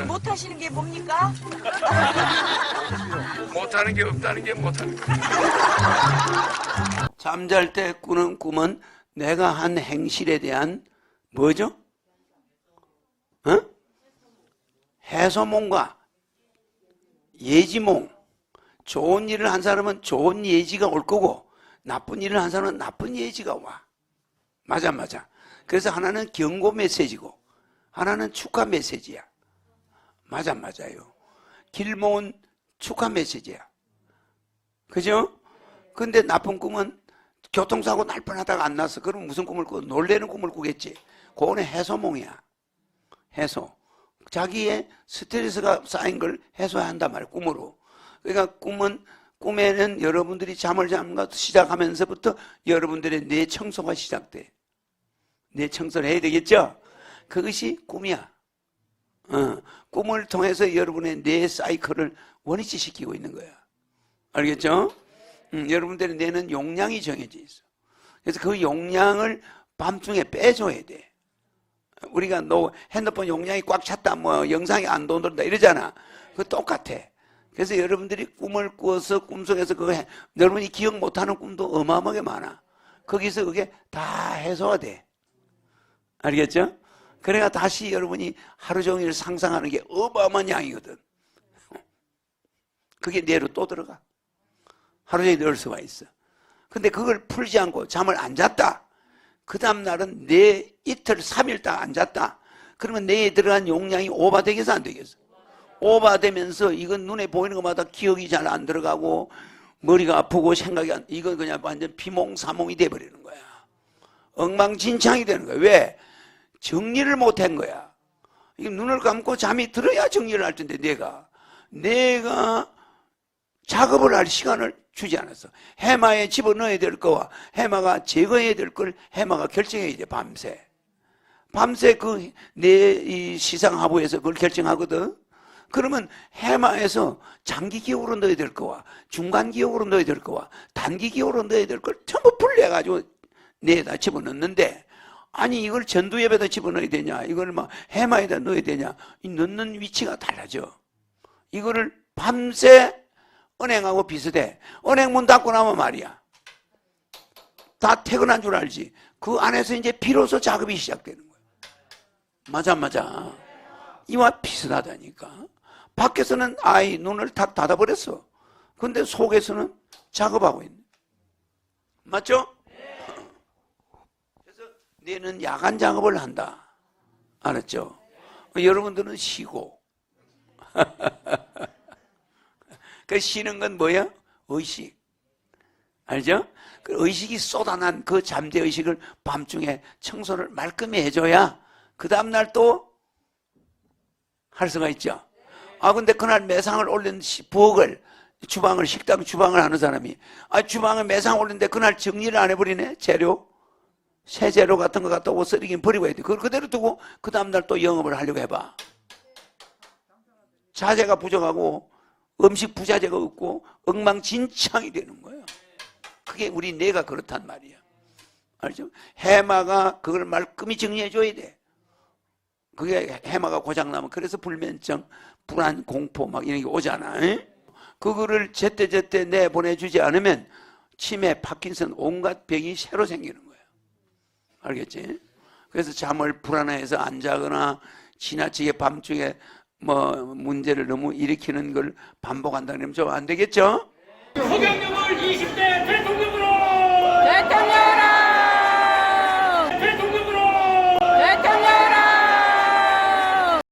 여러분이 못하시는 게 뭡니까? 못하는 게 없다는 게 못하는 거. 잠잘 때 꾸는 꿈은 내가 한 행실에 대한 뭐죠? 어? 해소몽과 예지몽. 좋은 일을 한 사람은 좋은 예지가 올 거고 나쁜 일을 한 사람은 나쁜 예지가 와. 맞아 맞아. 그래서 하나는 경고 메시지고 하나는 축하 메시지야. 맞아 맞아요. 길모은 축하 메시지야. 그죠? 근데 나쁜 꿈은 교통사고 날 뻔하다가 안 났어. 그럼 무슨 꿈을 꾸? 놀래는 꿈을 꾸겠지. 그거는 해소몽이야. 해소. 자기의 스트레스가 쌓인 걸 해소해야 한단 말이야. 꿈으로. 그러니까 꿈은 꿈에는 여러분들이 잠을 자는 것 시작하면서부터 여러분들의 뇌 청소가 시작돼. 뇌 청소를 해야 되겠죠? 그것이 꿈이야. 어, 꿈을 통해서 여러분의 뇌 사이클을 원위치시키고 있는 거야. 알겠죠? 음, 여러분들의 뇌는 용량이 정해져 있어. 그래서 그 용량을 밤중에 빼줘야 돼. 우리가 너 핸드폰 용량이 꽉 찼다, 뭐 영상이 안 돈다 이러잖아. 그거 똑같아. 그래서 여러분들이 꿈을 꾸어서 꿈속에서 해, 여러분이 기억 못하는 꿈도 어마어마하게 많아. 거기서 그게 다 해소가 돼. 알겠죠? 그래야 다시 여러분이 하루 종일 상상하는 게 어마어마한 양이거든. 그게 뇌로 또 들어가. 하루 종일 넣을 수가 있어. 근데 그걸 풀지 않고 잠을 안 잤다. 그 다음날은 내 이틀, 3일 딱안 잤다. 그러면 뇌에 들어간 용량이 오바되겠어, 안 되겠어? 오바되면서 이건 눈에 보이는 것마다 기억이 잘 안 들어가고 머리가 아프고 생각이 안, 이건 그냥 완전 비몽사몽이 돼버리는 거야. 엉망진창이 되는 거야. 왜? 정리를 못한 거야. 눈을 감고 잠이 들어야 정리를 할 텐데, 내가. 내가 작업을 할 시간을 주지 않았어. 해마에 집어넣어야 될 거와 해마가 제거해야 될 걸 해마가 결정해야 돼, 밤새. 밤새 그 내 시상 하부에서 그걸 결정하거든. 그러면 해마에서 장기 기억으로 넣어야 될 거와 중간 기억으로 넣어야 될 거와 단기 기억으로 넣어야 될 걸 전부 분리해가지고 내에다 집어넣는데 아니 이걸 전두엽에다 집어넣어야 되냐? 이걸 막 해마에다 넣어야 되냐? 이 넣는 위치가 달라져. 이거를 밤새 은행하고 비슷해. 은행 문 닫고 나면 말이야. 다 퇴근한 줄 알지? 그 안에서 이제 비로소 작업이 시작되는 거야. 맞아 맞아. 이와 비슷하다니까. 밖에서는 아이 눈을 다 닫아버렸어. 근데 속에서는 작업하고 있네. 맞죠? 뇌는 야간 작업을 한다 알았죠? 여러분들은 쉬고 그 쉬는 건 뭐야? 의식 알죠? 그 의식이 쏟아난 그 잠재 의식을 밤중에 청소를 말끔히 해줘야 그 다음날 또 할 수가 있죠. 아, 근데 그날 매상을 올린 시- 부엌을, 주방을, 식당 주방을 하는 사람이, 아, 주방에 매상 올린데 그날 정리를 안 해버리네? 재료? 새 재료 같은 거 갖다 오고 쓰레기는 버리고 해야 돼. 그걸 그대로 두고 그 다음날 또 영업을 하려고 해봐. 자재가 부족하고 음식 부자재가 없고 엉망진창이 되는 거예요. 그게 우리 뇌가 그렇단 말이야. 알죠? 해마가 그걸 말끔히 정리해줘야 돼. 그게 해마가 고장나면 그래서 불면증, 불안, 공포 막 이런 게 오잖아. 에? 그거를 제때제때 내보내주지 않으면 치매, 파킨슨 온갖 병이 새로 생기는 거야. 알겠지? 그래서 잠을 불안해서 안 자거나 지나치게 밤중에 뭐 문제를 너무 일으키는 걸 반복한다 그러면 좀 안 되겠죠? 소경영을 20대